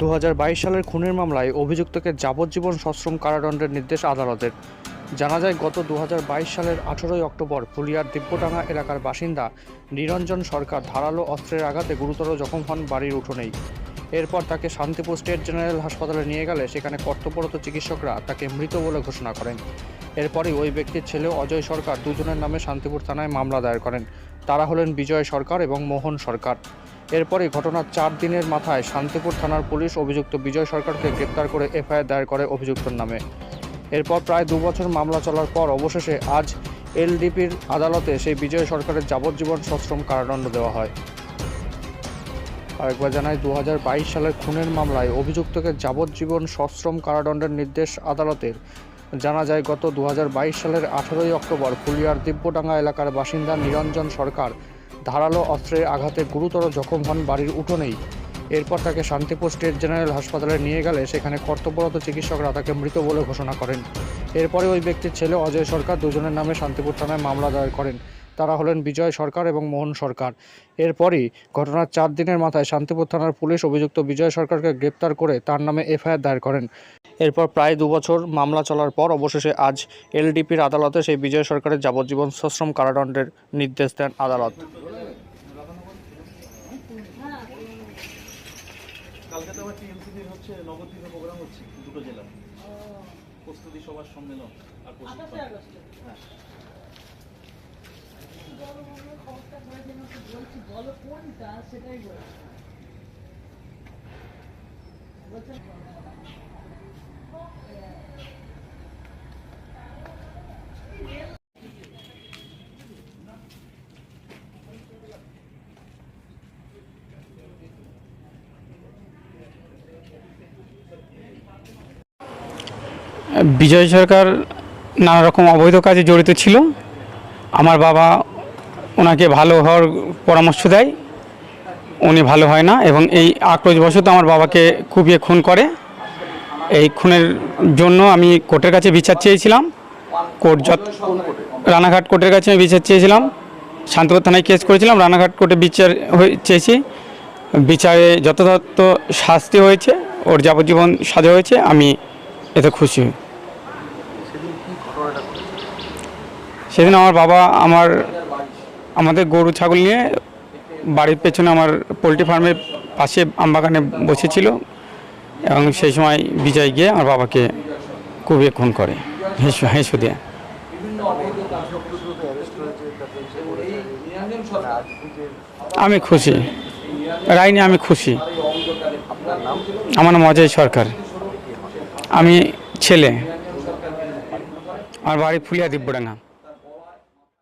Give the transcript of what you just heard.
দু হাজার বাইশ সালের খুনের মামলায় অভিযুক্তকে যাবজ্জীবন সশ্রম কারাদণ্ডের নির্দেশ আদালতের। জানা যায়, গত দু হাজার বাইশ সালের আঠেরোই অক্টোবর ফুলিয়ার দিব্যডাঙ্গা এলাকার বাসিন্দা নিরঞ্জন সরকার ধারালো অস্ত্রের আঘাতে গুরুতর জখম হন বাড়ির উঠোনেই। এরপর তাকে শান্তিপুর স্টেট জেনারেল হাসপাতালে নিয়ে গেলে সেখানে কর্তব্যরত চিকিৎসকরা তাকে মৃত বলে ঘোষণা করেন। এরপরই ওই ব্যক্তির ছেলে অজয় সরকার দুজনের নামে শান্তিপুর থানায় মামলা দায়ের করেন। তারা হলেন বিজয় সরকার এবং মোহন সরকার। এরপরই ঘটনার চার দিনের মাথায় শান্তিপুর থানার পুলিশ অভিযুক্ত বিজয় সরকারকে গ্রেপ্তার করে এফআইআর দায়ের করে অভিযুক্তর নামে। এরপর প্রায় দু বছর মামলা চলার পর অবশেষে আজ এলডিপির আদালতে সেই বিজয় সরকারের যাবজ্জীবন সশ্রম কারাদণ্ড দেওয়া হয়। আরেকবার জানাই দু হাজার বাইশ সালের খুনের মামলায় অভিযুক্তকে যাবজ্জীবন সশ্রম কারাদণ্ডের নির্দেশ আদালতের। জানা যায়, গত দু হাজার বাইশ সালের আঠেরোই অক্টোবর ফুলিয়ার দিব্যডাঙ্গা এলাকার বাসিন্দা নিরঞ্জন সরকার ধারালো অস্ত্রের আঘাতে গুরুতর জখম হন বাড়ির উঠোনেই। এরপর তাকে শান্তিপুর স্টেট জেনারেল হাসপাতালে নিয়ে গেলে সেখানে কর্তব্যরত চিকিৎসকরা তাকে মৃত বলে ঘোষণা করেন। এরপরে ওই ব্যক্তির ছেলে অজয় সরকার, দুজনের নামে শান্তিপুর থানায় মামলা দায়ের করেন। তারা হলেন বিজয় সরকার এবং মোহন সরকার। এরপরই ঘটনার চার দিনের মাথায় শান্তিপুর থানার পুলিশ অভিযুক্ত বিজয় সরকারকে গ্রেপ্তার করে তার নামে এফআইআর দায়ের করেন। এরপর প্রায় দু বছর মামলা চলার পর অবশেষে আজ এলডিপির আদালতে সেই বিজয় সরকারের যাবজ্জীবন সশ্রম কারাদণ্ডের নির্দেশ দেন আদালত। কালকে তো আবার টিএমসিপির হচ্ছে নবদ্বীপে প্রোগ্রাম হচ্ছে দুটো জেলা। প্রস্তুতি সভার সম্মেলন আর হ্যাঁ বলো কোনটা সেটাই বলো বিজয় সরকার নানা রকম অবৈধ কাজে জড়িত ছিল। আমার বাবা ওনাকে ভালো হওয়ার পরামর্শ দেয়। উনি ভালো হয় না এবং এই আক্রোশবশত আমার বাবাকে কুপিয়ে খুন করে। এই খুনের জন্য আমি কোর্টের কাছে বিচার চেয়েছিলাম। কোর্ট যত রানাঘাট কোর্টের কাছে আমি বিচার চেয়েছিলাম। শান্তিপুর থানায় কেস করেছিলাম। রানাঘাট কোর্টে বিচার চেয়েছি। বিচারে যথাযথ শাস্তি হয়েছে, ওর যাবজ্জীবন সাজা হয়েছে, আমি এতে খুশি। সেদিন আমার বাবা আমার আমাদের গরু, ছাগল নিয়ে বাড়ির পেছনে আমার পোলট্রি ফার্মের পাশে আমবাগানে বসেছিল এবং সেই সময় বিজয় গিয়ে আমার বাবাকে কুবিয়ে খুন করে, হেঁসু হেঁসু দিয়ে। আমি খুশি রায় নিয়ে আমি খুশি। আমার নাম অজয় সরকার। আমি ছেলে, আমার বাড়ি ফুলিয়া দিব্যডাঙ্গা।